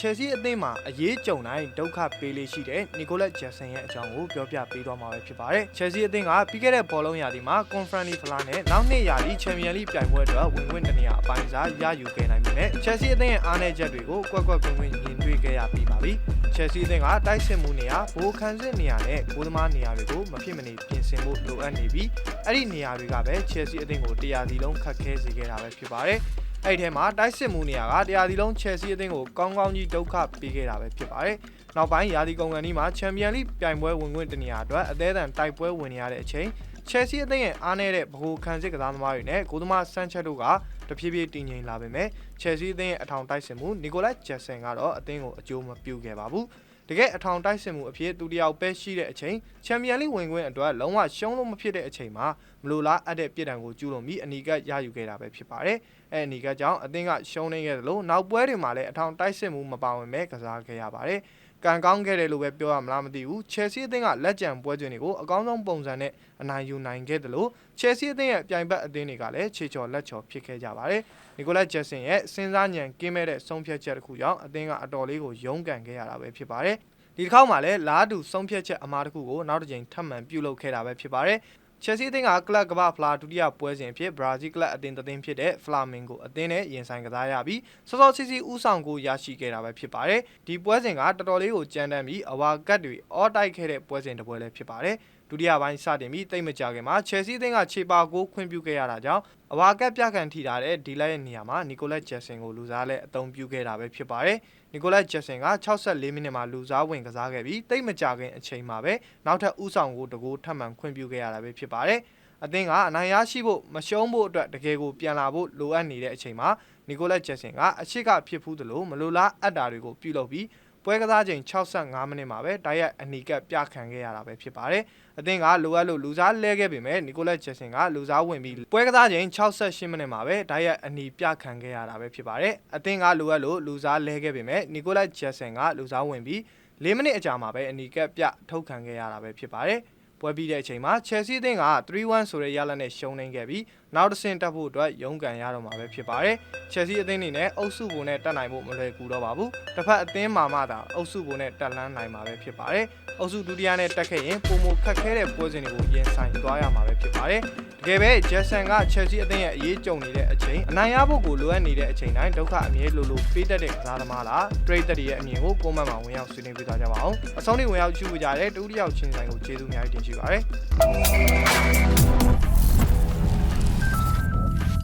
ချယ်ဆီအသင်းမှာအရေးကြုံတိုင်းဒုက္ခပေးလေးရှိတဲ့နီကိုလက်ဂျက်ဆန်ရဲ့အကြောင်းကိုပြောပြပေးသွားမှာပဲဖြစ်ပါတယ်ချယ်ဆီအသင်းကပြီးခဲ့တဲ့ဘောလုံးရာသီမှာ Conference League ဖလားနဲ့နောက်နှစ်ရာသီ Champions League ပြိုင်ပွဲအတွက်ဝင်ခွင့်တနေရာအပိုင်းစားရယူခဲ့နိုင်ပေမဲ့ချယ်ဆီအသင်းရဲ့အားနည်းချက်တွေကိုကွက်ကွက်ကွင်းကွင်းမြင်တွေ့ခဲ့ရပြီးပါပြီချယ်ဆီအသင်းကတိုက်စစ်မှုနေရာဘိုးခန်းစစ်နေရာနဲ့ဂိုးသမားနေရာတွေကိုမဖြစ်မနေပြင်ဆင်ဖို့လိုအပ်နေပြီးအဲ့ဒီနေရာတွေကပဲချယ်ဆီအသင်းကိုတရားစီလုံးခတ်ခဲစေခဲ့တာပဲဖြစ်ပါတယ် အဲ့ဒီထဲမှာတိုက်စစ်မှုနေရာကတရားစီလုံးချယ်ဆီအသင်းကိုကောင်းကောင်းကြီးဒုက္ခပေးခဲ့တာပဲဖြစ်ပါတယ်။နောက်ပိုင်းရာသီကုန်ကန်ဒီမှာချန်ပီယံလိပြိုင်ပွဲဝင်ခွင့်တနေရာအတွက်အသေးအံတိုက်ပွဲဝင်နေရတဲ့အချိန်ချယ်ဆီအသင်းရဲ့အားနည်းတဲ့ဗဟိုခံစစ်ကစားသမားတွေနဲ့ဂိုးသမားဆန်ချက်တို့ကတဖြည်းဖြည်းတည်ငြိမ်လာပေမဲ့ချယ်ဆီအသင်းရဲ့အထောင်တိုက်စစ်မှုနီကိုလက်ဂျက်ဆန်ကတော့အသင်းကိုအကျိုးမပြုခဲ့ပါဘူး။ တကယ်အထောင်တိုက်စစ်မှုအဖြစ်သူတယောက်ပဲရှိတဲ့အချိန်ချန်ပီယံလိဝင်ခွင့်အတွက်လုံးဝရှုံးလို့မဖြစ်တဲ့အချိန်မှာမလိုလားအပ်တဲ့ပြည်တံကိုကျူးလွန်ပြီးအနီကပ်ရယူခဲ့တာပဲဖြစ်ပါတယ်။အဲအနီကပ်ကြောင့်အသင်းကရှုံးနေခဲ့တယ်လို့နောက်ပွဲတွေမှာလည်းအထောင်တိုက်စစ်မှုမပါဝင်ပဲကစားခဲ့ရပါတယ်။ ကန်ကောင်းခဲ့တယ်လို့ပဲပြောရမလားမသိဘူးချယ်ဆီအသင်းကလက်ကျန်ပွဲစဉ်တွေကိုအကောင်းဆုံးပုံစံနဲ့အနိုင်ယူနိုင်ခဲ့တယ်လို့ချယ်ဆီအသင်းရဲ့ပြိုင်ဘက်အသင်းတွေကလည်းခြေချော်လက်ချော်ဖြစ်ခဲ့ကြပါတယ်။နီကိုလက်ဂျက်ဆင်ရဲ့စဉ်းစားဉာဏ်ကင်းမဲ့တဲ့ဆုံးဖြတ်ချက်တစ်ခုကြောင့်အသင်းကအတော်လေးကိုရုန်းကန်ခဲ့ရတာပဲဖြစ်ပါတယ်။ဒီတစ်ခေါက်မှာလည်းလားတူဆုံးဖြတ်ချက်အမှားတစ်ခုကိုနောက်တစ်ကြိမ်ထပ်မံပြုလုပ်ခဲ့တာပဲဖြစ်ပါတယ်။ ချက်စီအသင်းကကလပ်ကမ္ဘာဖလားဒုတိယပွဲစဉ်အဖြစ်ဘရာဇီးကလပ်အသင်းတစ်သင်းဖြစ်တဲ့ဖလာမင်ကိုအသင်းနဲ့ရင်ဆိုင်ကစားရပြီးစောစောစီစီဥဆောင်ကိုရရှိခဲ့တာပဲဖြစ်ပါတယ်။ဒီပွဲစဉ်ကတော်တော်လေးကိုကြမ်းတမ်းပြီးအဝါကတ်တွေအော်တိုက်ခဲ့တဲ့ပွဲစဉ်တစ်ပွဲလည်းဖြစ်ပါတယ်။ ဒုတိယပိုင်းစတင်ပြီးတိတ်မကြခင်မှာချက်စီအသင်းကခြေပါကိုခွင့်ပြုခဲ့ရတာကြောင့်အဝါကတ်ပြကန်ထိထားတဲ့ဒီလက်ရဲ့နေရာမှာနီကိုလက်ဂျက်ဆင်ကိုလူစားလဲအသုံးပြုခဲ့တာပဲဖြစ်ပါတယ်။နီကိုလက်ဂျက်ဆင်က64မိနစ်မှာလူစားဝင်ကစားခဲ့ပြီးတိတ်မကြခင်အချိန်မှာပဲနောက်ထပ်ဥဆောင်ကိုတကူထပ်မံခွင့်ပြုခဲ့ရတာပဲဖြစ်ပါတယ်။အသင်းကအနိုင်ရရှိဖို့မရှုံးဖို့အတွက်တကယ်ကိုပြန်လာဖို့လိုအပ်နေတဲ့အချိန်မှာနီကိုလက်ဂျက်ဆင်ကအရှိကဖြစ်ဖူးသလိုမလိုလားအပ်တာတွေကိုပြုလုပ်ပြီး ပွဲကစားချိန်65မိနစ်မှာပဲတိုက်ရိုက်အနီကပ်ပြခံခဲ့ရတာပဲဖြစ်ပါတယ်။အသင်းကလိုအပ်လို့လူစားလဲခဲ့ပေမဲ့နီကိုလက်ဂျက်ဆင်ကလူစားဝင်ပြီးပွဲကစားချိန်68မိနစ်မှာပဲတိုက်ရိုက်အနီပြခံခဲ့ရတာပဲဖြစ်ပါတယ်။အသင်းကလိုအပ်လို့လူစားလဲခဲ့ပေမဲ့နီကိုလက်ဂျက်ဆင်ကလူစားဝင်ပြီး၄မိနစ်အကြာမှာပဲအနီကပ်ပြထုတ်ခံခဲ့ရတာပဲဖြစ်ပါတယ်။ပွဲပြီးတဲ့အချိန်မှာ Chelsea အသင်းက3-1ဆိုတဲ့ရလဒ်နဲ့ရှုံးနေခဲ့ပြီး နောက်တစ်ဆင့်တက်ဖို့အတွက်ရုန်းကန်ရတော့မှာပဲဖြစ်ပါတယ်။ Chelsea အသင်းအနေနဲ့အုပ်စုပုံနဲ့တက်နိုင်ဖို့မလွယ်ကူတော့ပါဘူး။တစ်ဖက်အသင်းမှာမှသာအုပ်စုပုံနဲ့တက်လှမ်းနိုင်မှာပဲဖြစ်ပါတယ်။အုပ်စုဒုတိယနဲ့တက်ခဲ့ရင်ပုံမခက်ခဲတဲ့ပွဲစဉ်တွေကိုရင်ဆိုင်သွားရမှာပဲဖြစ်ပါတယ်။တကယ်ပဲ Jackson က Chelsea အသင်းရဲ့အရေးကြုံနေတဲ့အချိန်အနိုင်ရဖို့ကိုလိုအပ်နေတဲ့အချိန်တိုင်းဒုက္ခအမြဲလိုလိုပေးတတ်တဲ့ကစားသမားလား။ trade တွေရဲ့အမြင်ကိုကိုမန့်မှာဝင်ရောက်ဆွေးနွေးပြသွားကြပါအောင်။အဆုံးထိဝင်ရောက်ကြည့်ကြတဲ့တူတယောက်ချင်းဆိုင်ကိုကျေးဇူးအများကြီးတင်ရှိပါရစေ။